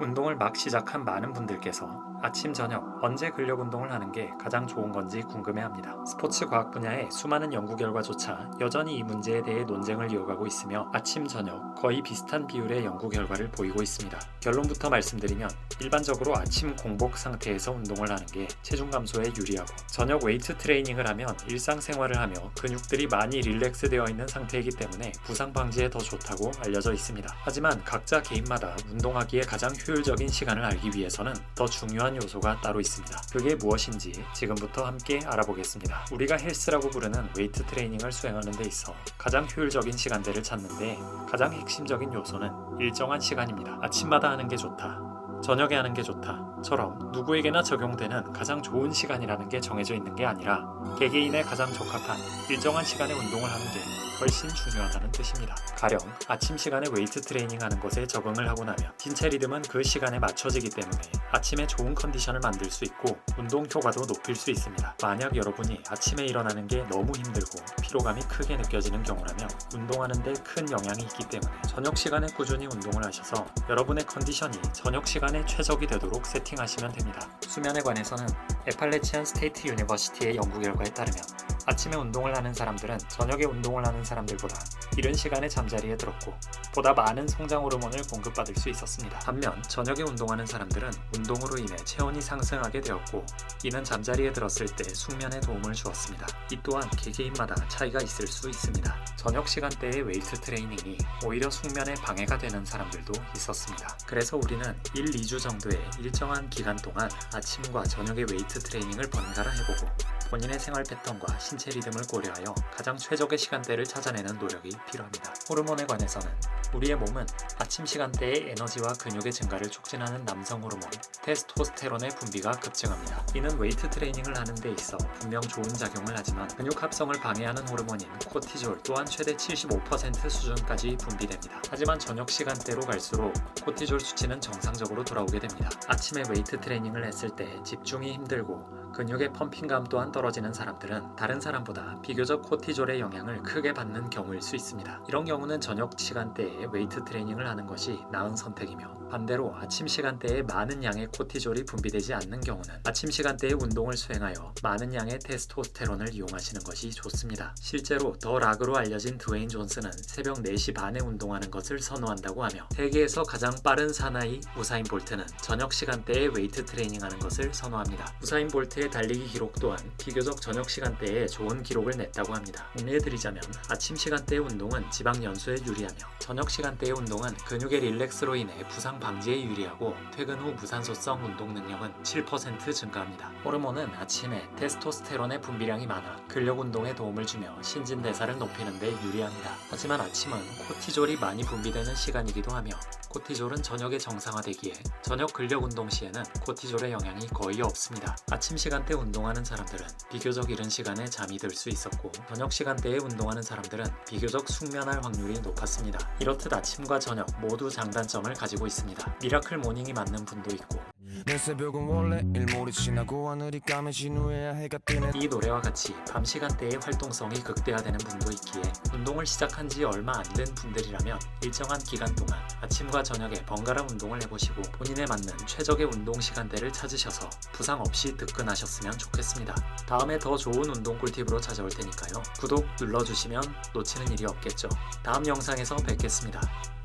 운동을 막 시작한 많은 분들께서 아침, 저녁 언제 근력 운동을 하는 게 가장 좋은 건지 궁금해합니다. 스포츠 과학 분야의 수많은 연구 결과조차 여전히 이 문제에 대해 논쟁을 이어가고 있으며 아침, 저녁 거의 비슷한 비율의 연구 결과를 보이고 있습니다. 결론부터 말씀드리면 일반적으로 아침 공복 상태에서 운동을 하는 게 체중 감소에 유리하고 저녁 웨이트 트레이닝을 하면 일상생활을 하며 근육들이 많이 릴렉스되어 있는 상태이기 때문에 부상 방지에 더 좋다고 알려져 있습니다. 하지만 각자 개인마다 운동하기에 가장 효 율적인 시간을 알기 위해서는 더 중요한 요소가 따로 있습니다. 그게 무엇인지 지금부터 함께 알아보겠습니다. 우리가 헬스라고 부르는 웨이트 트레이닝을 수행하는 데 있어 가장 효율적인 시간대를 찾는데 가장 핵심적인 요소는 일정한 시간입니다. 아침마다 하는 게 좋다. 저녁에 하는 게 좋다.처럼 누구에게나 적용되는 가장 좋은 시간이라는 게 정해져 있는 게 아니라 개개인의 가장 적합한 일정한 시간에 운동을 하는 게 훨씬 중요하다는 뜻입니다. 가령 아침 시간에 웨이트 트레이닝 하는 것에 적응을 하고 나면 신체 리듬은 그 시간에 맞춰지기 때문에 아침에 좋은 컨디션을 만들 수 있고 운동 효과도 높일 수 있습니다. 만약 여러분이 아침에 일어나는 게 너무 힘들고 피로감이 크게 느껴지는 경우라면 운동하는데 큰 영향이 있기 때문에 저녁 시간에 꾸준히 운동을 하셔서 여러분의 컨디션이 저녁 시간 에 최적이 되도록 세팅하시면 됩니다. 수면에 관해서는 에팔레치안 스테이트 유니버시티의 연구 결과에 따르면 아침에 운동을 하는 사람들은 저녁에 운동을 하는 사람들보다 이른 시간에 잠자리에 들었고 보다 많은 성장 호르몬을 공급받을 수 있었습니다. 반면 저녁에 운동하는 사람들은 운동으로 인해 체온이 상승하게 되었고 이는 잠자리에 들었을 때 숙면에 도움을 주었습니다. 이 또한 개개인마다 차이가 있을 수 있습니다. 저녁 시간대의 웨이트 트레이닝이 오히려 숙면에 방해가 되는 사람들도 있었습니다. 그래서 우리는 1, 2주 정도의 일정한 기간 동안 아침과 저녁의 웨이트 트레이닝을 번갈아 해보고 본인의 생활 패턴과 신체 리듬을 고려하여 가장 최적의 시간대를 찾아내는 노력이 필요합니다. 호르몬에 관해서는 우리의 몸은 아침 시간대에 에너지와 근육의 증가를 촉진하는 남성 호르몬 테스토스테론의 분비가 급증합니다. 이는 웨이트 트레이닝을 하는 데 있어 분명 좋은 작용을 하지만 근육 합성을 방해하는 호르몬인 코티졸 또한 최대 75% 수준까지 분비됩니다. 하지만 저녁 시간대로 갈수록 코티졸 수치는 정상적으로 돌아오게 됩니다. 아침에 웨이트 트레이닝을 했을 때 집중이 힘들고 근육의 펌핑감 또한 떨어지는 사람들은 다른 사람보다 비교적 코티졸의 영향을 크게 받는 경우일 수 있습니다. 이런 경우는 저녁 시간대에 웨이트 트레이닝을 하는 것이 나은 선택이며 반대로 아침 시간대에 많은 양의 코티졸이 분비되지 않는 경우는 아침 시간대에 운동을 수행하여 많은 양의 테스토스테론을 이용하시는 것이 좋습니다. 실제로 더 락으로 알려진 드웨인 존스는 새벽 4시 반에 운동하는 것을 선호한다고 하며 세계에서 가장 빠른 사나이 우사인 볼트는 저녁 시간대에 웨이트 트레이닝하는 것을 선호합니다. 우사인 볼트 의 달리기 기록 또한 비교적 저녁 시간대에 좋은 기록을 냈다고 합니다. 정리해드리자면 아침 시간대의 운동은 지방 연소에 유리하며 저녁 시간대의 운동은 근육의 릴렉스로 인해 부상 방지에 유리하고 퇴근 후 무산소성 운동 능력은 7% 증가합니다. 호르몬은 아침에 테스토스테론의 분비량이 많아 근력 운동에 도움을 주며 신진 대사를 높이는 데 유리합니다. 하지만 아침은 코티졸이 많이 분비되는 시간이기도 하며 코티졸은 저녁에 정상화되기에 저녁 근력 운동 시에는 코티졸의 영향이 거의 없습니다. 아침 시간 대 운동하는 사람들은 비교적 이른 시간에 잠이 들 수 있었고 저녁 시간대에 운동하는 사람들은 비교적 숙면할 확률이 높았습니다. 이렇듯 아침과 저녁 모두 장단점을 가지고 있습니다. 미라클 모닝이 맞는 분도 있고 내 새벽은 원래 일몰이 지나고 하늘이 까매진 후에야 해가 뜨네 이 노래와 같이 밤 시간대의 활동성이 극대화되는 분도 있기에 운동을 시작한 지 얼마 안 된 분들이라면 일정한 기간 동안 아침과 저녁에 번갈아 운동을 해보시고 본인에 맞는 최적의 운동 시간대를 찾으셔서 부상 없이 득근하셨으면 좋겠습니다. 다음에 더 좋은 운동 꿀팁으로 찾아올 테니까요. 구독 눌러주시면 놓치는 일이 없겠죠. 다음 영상에서 뵙겠습니다.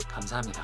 감사합니다.